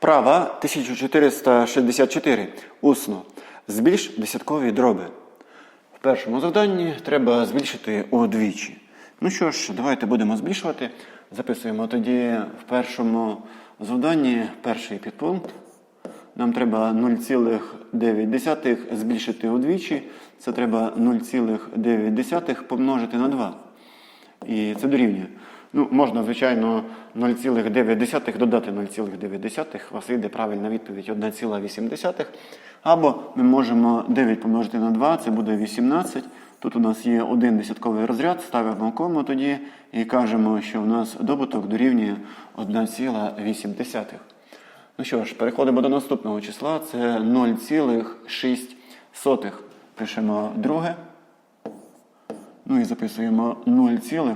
Вправа 1464. Усно. Збільш десяткові дроби. В першому завданні треба збільшити удвічі. Ну що ж, давайте будемо збільшувати. Записуємо тоді в першому завданні перший підпункт. Нам треба 0,9 збільшити удвічі. Це треба 0,9 помножити на 2. І це дорівнює. Ну, можна, звичайно, 0,9 додати 0,9. У вас вийде правильна відповідь 1,8. Або ми можемо 9 помножити на 2, це буде 18. Тут у нас є один десятковий розряд, ставимо кому тоді і кажемо, що у нас добуток дорівнює 1,8. Ну що ж, переходимо до наступного числа. Це 0,6. Пишемо друге. Ну і записуємо 0,6,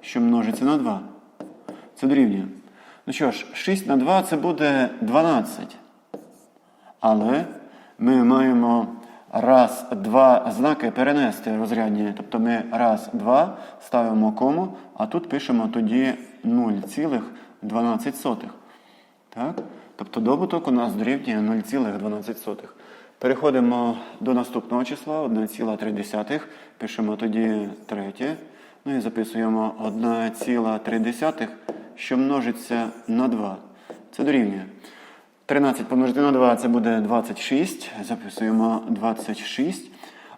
що множиться на 2. Це дорівнює. Ну що ж, 6 на 2 це буде 12. Але ми маємо раз, два знаки перенести розрядні. Тобто ми раз, два ставимо кому, а тут пишемо тоді 0,12. Так? Тобто добуток у нас дорівнює 0,12. Переходимо до наступного числа 1,3. Пишемо тоді третє. Ну і записуємо 1,3, що множиться на 2. Це дорівнює. 13 помножити на 2 це буде 26. Записуємо 26.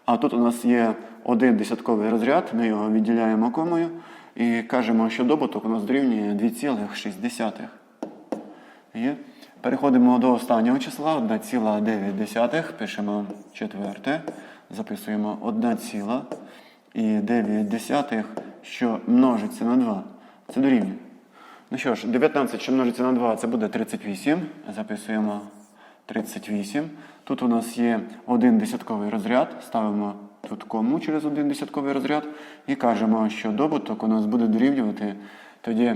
А тут у нас є один десятковий розряд, ми його відділяємо комою і кажемо, що добуток у нас дорівнює 2,6. Є. Переходимо до останнього числа 1,9. Пишемо четверте. Записуємо 1,9, що множиться на 2. Це дорівнює. Ну що ж, 19, що множиться на 2, це буде 38. Записуємо 38. Тут у нас є один десятковий розряд. Ставимо тут кому через один десятковий розряд. І кажемо, що добуток у нас буде дорівнювати тоді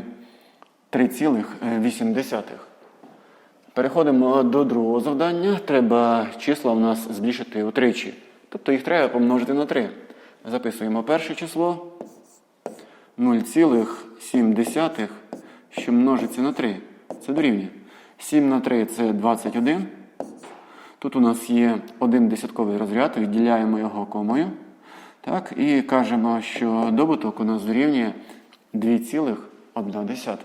3,8. Переходимо до другого завдання. Треба числа у нас збільшити утричі. Тобто їх треба помножити на 3. Записуємо перше число 0,7, що множиться на 3. Це дорівнює. 7 на 3 це 21. Тут у нас є один десятковий розряд, відділяємо його комою. Так, І кажемо, що добуток у нас дорівнює 2,1.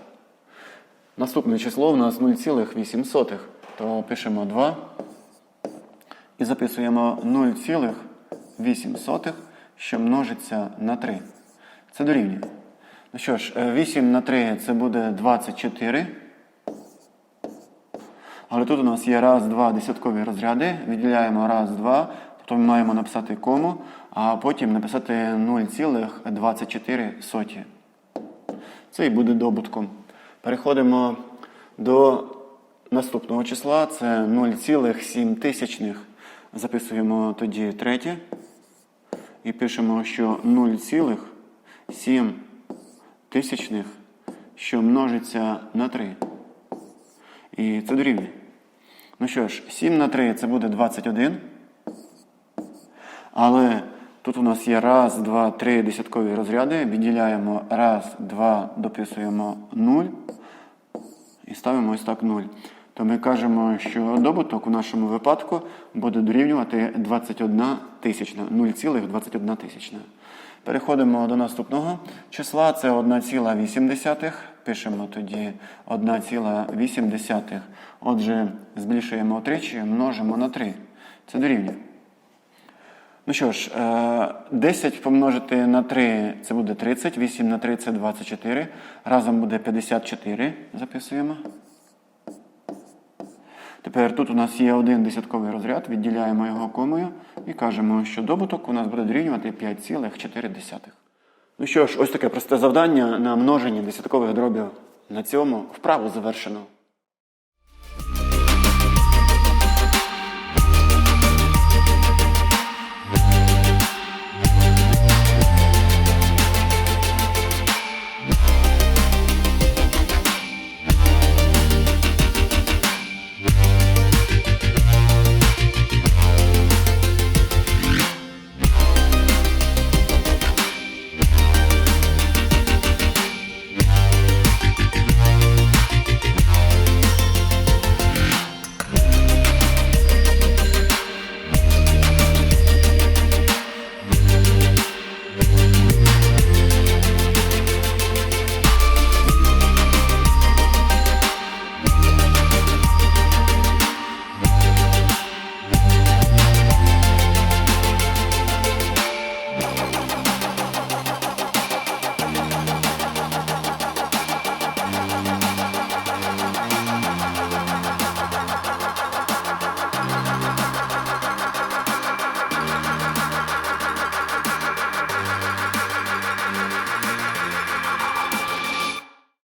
Наступне число у нас 0,8. То пишемо 2 і записуємо 0,8, що множиться на 3. Це дорівнює. Ну що ж, 8 на 3 це буде 24. Але тут у нас є раз, два десяткові розряди. Відділяємо раз, два. Тобто ми маємо написати кому, а потім написати 0,24. Це і буде добутком. Переходимо до наступного числа. Це 0,7 тисячних. Записуємо тоді третє. І пишемо, що 0,7 тисячних, що множиться на 3. І це дорівнює. Ну що ж, 7 на 3 це буде 21. Але тут у нас є раз, два, три десяткові розряди. Відділяємо раз, два, дописуємо 0. І ставимо ось так 0. То ми кажемо, що добуток у нашому випадку буде дорівнювати 21 тисячна, 0,21 тисячна. Переходимо до наступного числа. Це 1,8. Пишемо тоді 1,8. Отже, збільшуємо тричі, множимо на 3. Це дорівнює. Ну що ж, 10 помножити на 3 це буде 30, 8 на 3 це 24. Разом буде 54. Записуємо. Тепер тут у нас є один десятковий розряд, відділяємо його комою і кажемо, що добуток у нас буде дорівнювати 5,4. Ну що ж, ось таке просте завдання на множення десяткових дробів. На цьому вправу завершено.